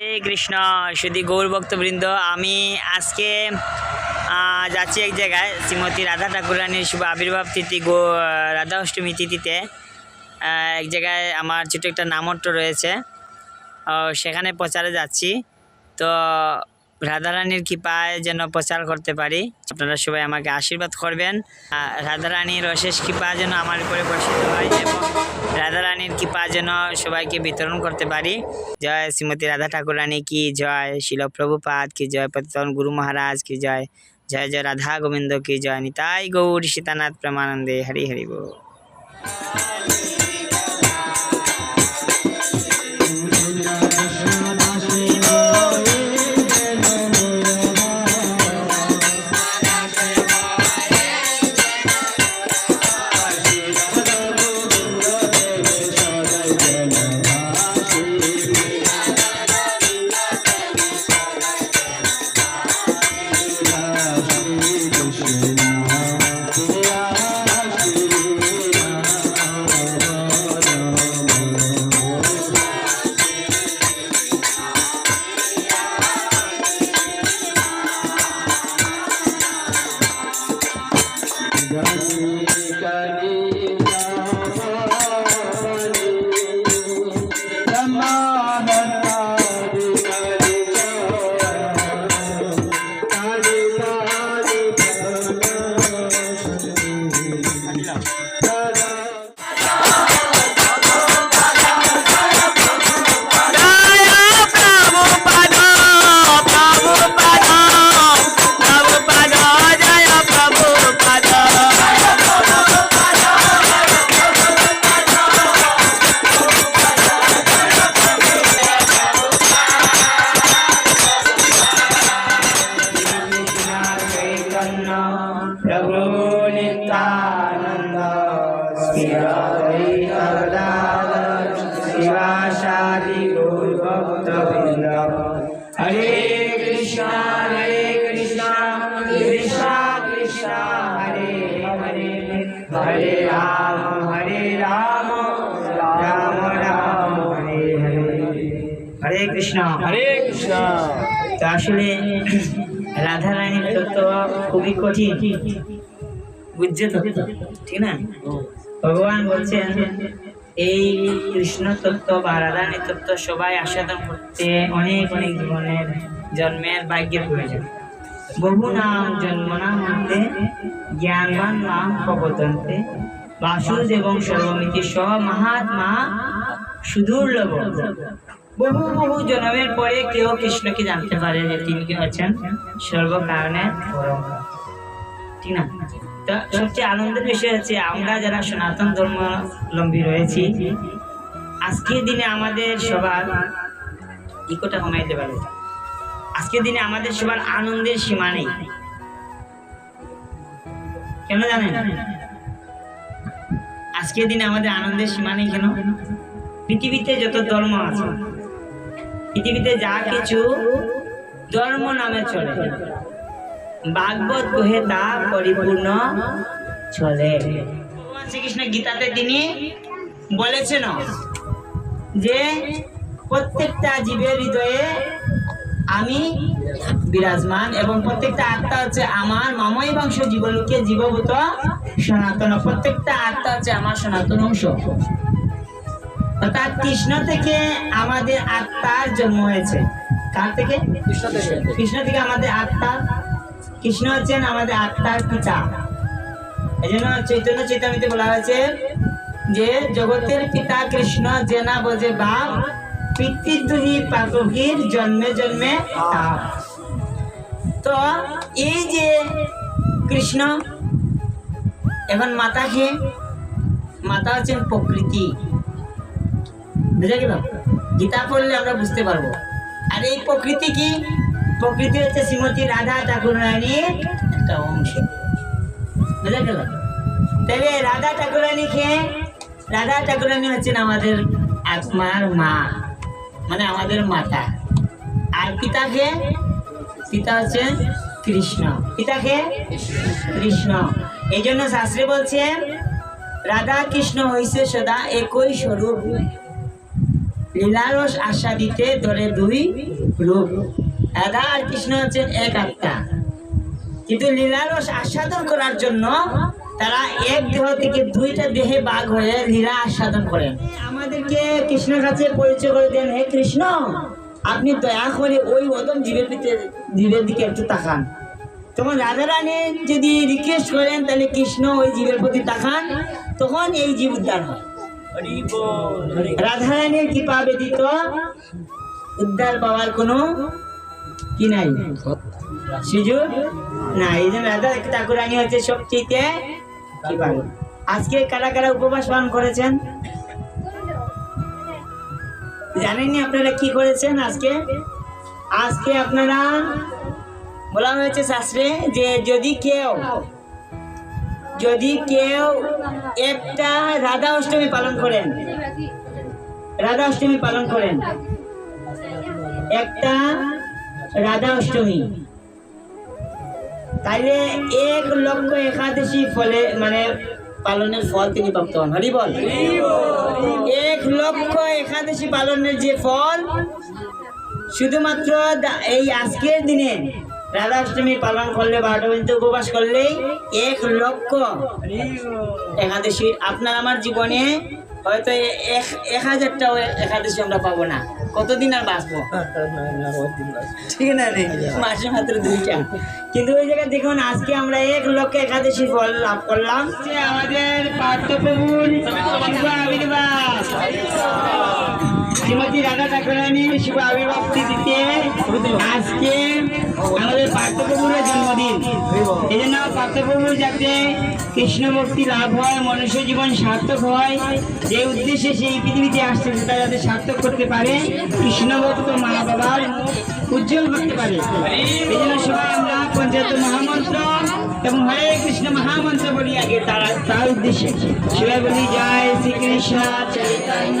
কৃষ্ণ শুধু গৌর ভক্তবৃন্দ, আমি আজকে যাচ্ছি এক জায়গায়, শ্রীমতী রাধা ঠাকুরানির শুভ আবির্ভাব তিথি গো, রাধা অষ্টমী তিথিতে। এক জায়গায় আমার ছোটো একটা নামট্য রয়েছে। সেখানে প্রচারে যাচ্ছি। তো রাধারানীর কৃপায় যেন প্রচার করতে পারি। আপনারা সবাই আমাকে আশীর্বাদ করবেন। রাধারানীর অশেষ কৃপা যেন আমার উপরে বর্ষিত হয় এবং রাধারানীর কৃপা যেন সবাইকে বিতরণ করতে পারি। জয় শ্রীমতী রাধা ঠাকুরানী, কি জয় শিল প্রভুপাদ, কি জয় পতিতন গুরু মহারাজ, কি জয় জয় জয় রাধা গোবিন্দ, কি জয় নিতাই গৌর সীতানাথ প্রেমানন্দে, হরি হরি কৃষ্ণ। হরে কৃষ্ণ। তো আসলে রাধারানীর তত্ত্ব খুবই কঠিন। বুঝছে তো? ঠিক না? ভগবান বলছেন, এই কৃষ্ণ তত্ত্ব বা রাধারানী তত্ত্ব সবাই আস্বাদন করতে অনেক অনেক জীবনের জন্মের ভাগ্যের প্রয়োজন। বহু নাম, জন্ম নাম মধ্যে জ্ঞানবান নাম প্রবতন্তে বাসুদেবং সর্বমিতি স মহাত্মা সুদুর্লভ। বহু বহু জন্মের পরে কেউ কৃষ্ণকে জানতে পারে যে তিনি কি হচ্ছেন সর্বকারণে ঠিক না তো সবচেয়ে আনন্দের বিষয় হচ্ছে আমরা যারা সনাতন ধর্মাবলম্বী রয়েছি আজকের দিনে আমাদের সবার ইকোটা কমাইতে পারে। আজকের দিনে আমাদের সবার আনন্দের সীমা নেই। কেন জানেন? আজকের দিনে আমাদের আনন্দের সীমা নেই কেন? পৃথিবীতে যত ধর্ম আছে পৃথিবীতে যা কিছু ধর্ম নামে চলে, ভাগবত কহে তা পরিপূর্ণ চলে। ভগবান শ্রীকৃষ্ণ গীতাতে তিনি বলেছেন যে, প্রত্যেকটা জীবের হৃদয়ে আমি বিরাজমান এবং প্রত্যেকটা আত্মা হচ্ছে আমার, মাময় বংশ জীবলোকে জীবভূত সনাতন। প্রত্যেকটা আত্মা হচ্ছে আমার সনাতন অংশ। অর্থাৎ কৃষ্ণ থেকে আমাদের আত্মার জন্ম হয়েছে। কার থেকে? কৃষ্ণ থেকে। আমাদের আত্মা। কৃষ্ণ হচ্ছেন আমাদের আত্মার পিতা। এই জন্য চৈতন্য চৈতামিতে বলা হয়েছে যে জগতের পিতা কৃষ্ণ যে না বোঝে বাপ পিতৃদ্রোহী পাপকীর জন্মে জন্মে। তো এই যে কৃষ্ণ এখন মাতা মাতাকে মাতা হচ্ছেন প্রকৃতি। বুঝা গেল গীতা পড়লে আমরা বুঝতে পারব। আর এই প্রকৃতি কি? প্রকৃতি হচ্ছে শ্রীমতী রাধা ঠাকুর রানীর একটা অংশ। বুঝা গেল তাহলে রাধা ঠাকুরানীকে রাধা ঠাকুরানী হচ্ছেন আমাদের আত্মার মা মানে আমাদের মাতা। আর পিতাকে পিতা হচ্ছেন কৃষ্ণ। পিতাকে কৃষ্ণ। এই জন্য শাস্ত্রে বলছেন রাধা কৃষ্ণ হইছে সদা একই স্বরূপ। লীলারস আস্বাদিতে ধরে দুই রূপ রাধা আর কৃষ্ণ হচ্ছেন এক আত্মা। কিন্তু লীলারস আস্বাদন করার জন্য তারা এক দেহ থেকে দুইটা দেহে বাঘ হয়ে লীলা আস্বাদন করেন। আমাদেরকে কৃষ্ণের কাছে পরিচয় করে দেন, হে কৃষ্ণ, আপনি দয়া করে ওই অদম জীবের ভিতরে জীবের দিকে একটু তাকান। তখন রাধা রানী যদি রিকোয়েস্ট করেন, তাহলে কৃষ্ণ ওই জীবের প্রতি তাকান, তখন এই জীব উদ্ধার হয়। রাধা রানীর কৃপা ব্যতীত উদ্ধার পাওয়ার কোনো কি নাই? সুযোগ না এই জন্য রাধা, ঠাকুরানী হচ্ছে সবচেয়ে কি পারে আজকে কারা কারা উপবাস পালন করেছেন? জানেননি আপনারা কি করেছেন আজকে? আজকে আপনারা বলা হয়েছে শাস্ত্রে যে যদি কেউ যদি কেউ একটা রাধা অষ্টমী পালন করেন, রাধা অষ্টমী পালন করেন, একটা রাধা অষ্টমী, তাইলে এক লক্ষ একাদশী ফলে মানে পালনের ফল তিনি প্রাপ্ত হন। হরি বল। এক লক্ষ একাদশী পালনের যে ফল, শুধুমাত্র এই আজকের দিনে রাধা অষ্টমী পালন করলে বারোটা উপবাস করলেই এক লক্ষ। একাদশী আপনার আমার জীবনে হয়তো এক এক হাজারটাও একাদশী আমরা পাবো না। কতদিন আর বাঁচবো? ঠিক না রে। মাসে মাত্র দুইটা। কিন্তু ওই জায়গায় দেখুন আজকে আমরা এক লক্ষ একাদশী ফল লাভ করলাম। যে আমাদের পার্থপ্রভুর আবির্ভাব। শ্রীমতী রাধা ঠাকুরানীর শুভ আবির্ভাব তিথিতে আজকে আমাদের পার্থপ্রভুরের জন্মদিন। এই জন্য পার্থপ্রভুর যাতে কৃষ্ণ ভক্তি লাভ হয়, মনুষ্য জীবন সার্থক হয়, যে উদ্দেশ্যে সেই পৃথিবীতে আসছে সেটা যাতে সার্থক করতে পারে কৃষ্ণ ভক্ত মা বাবার উজ্জ্বল করতে পারে। এই জন্য সবাই আমরা পঞ্চায়েত মহামন্ত্র এবং হরে কৃষ্ণ মহামন্ত্র বলি আগে তারা তার উদ্দেশ্যে। সবাই বলি, জয় শ্রীকৃষ্ণ চৈতন্য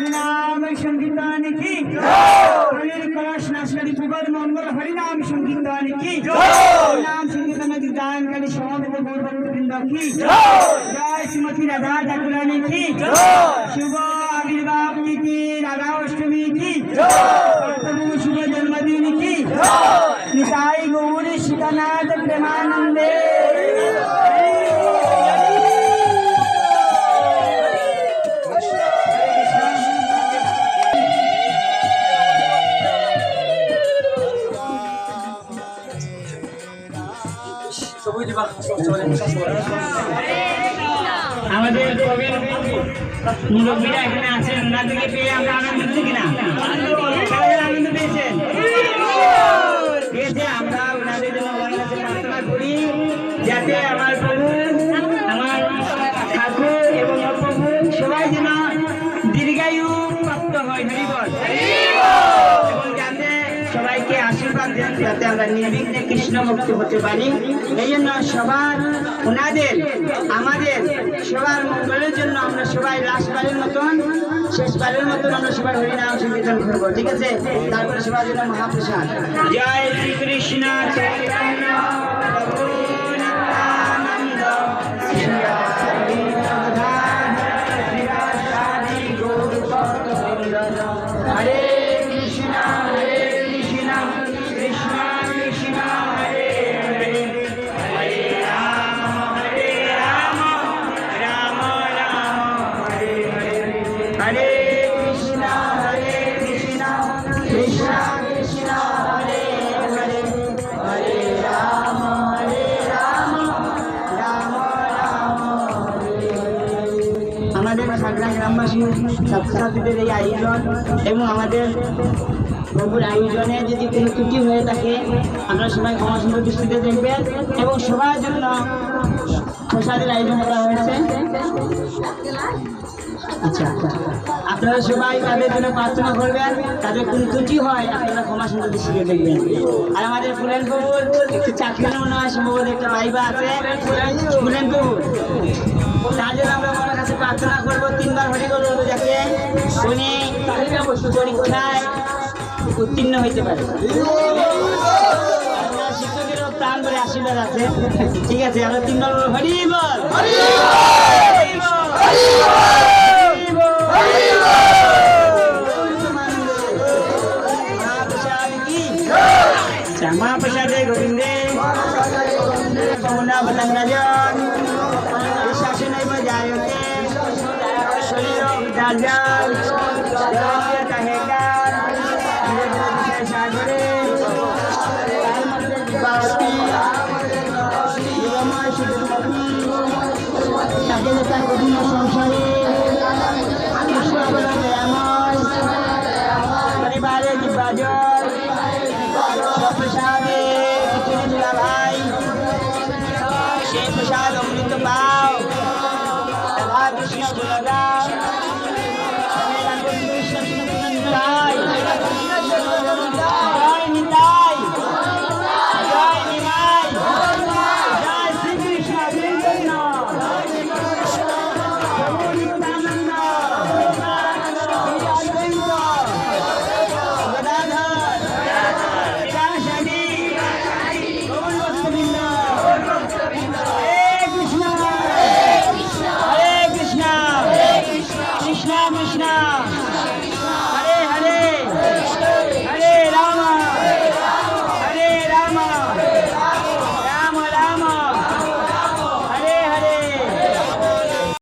হরিনাম সংকীর্তনকে হরির কলস নাশকারী পুগর মঙ্গল হরিনাম সংকীর্তনকে হরিনাম সংকীর্তন দানকারী সমবেত গৌরবন্ত বৃন্দকে জয়! শ্রীমতী রাধা ঠাকুরানীকে শুভ আবির্ভাব নীতি রাধা অষ্টমী কি? শুভ জন্মদিন কি? নিতাই গৌরী সীতানাথ প্রেমানন্দে। আমাদের কবির মুরব্বীরা এখানে আছেন ওনাদেরকে পেয়ে আমরা আনন্দ কিনা? আনন্দ পেয়েছেন? আমরা নির্বিঘ্নে কৃষ্ণ মুক্তি হতে পারি। এই জন্য সবার ওনাদের আমাদের সবার মঙ্গলের জন্য আমরা সবাই লাস্টবারের মতন শেষবারের মতন আমরা সবাই হরিনাম সংকীর্তন করব, ঠিক আছে? তারপরে সবার জন্য মহাপ্রসাদ। জয় শ্রীকৃষ্ণ ছাত্রছাত্রীদের এই আয়োজন এবং আমাদের প্রভুর আয়োজনে যদি কোনো ত্রুটি হয়ে থাকে, আপনারা সবাই ক্ষমা সুন্দর দৃষ্টিতে দেখবেন এবং সবার জন্য প্রসাদের আয়োজন করা হয়েছে। আচ্ছা আপনারা সবাই তাদের জন্য প্রার্থনা করবেন, তাদের কোনো ত্রুটি হয়, আপনারা ক্ষমা সুন্দর দৃষ্টিতে দেখবেন। আর আমাদের ফুলেন প্রভুর একটু চাকরি হয় সম্ভবত একটা ভাইবা আছে। ফুলেন আমরা প্রার্থনা করব তিনবার হরি করব যাতে উনি পরীক্ষায় উত্তীর্ণ হইতে পারে শিক্ষকেরও প্রাণ করে আশীর্বাদ আছে ঠিক আছে আমরা তিনবার বলব, হরি বল হরি বল হরি বল মহাপ্রসাদ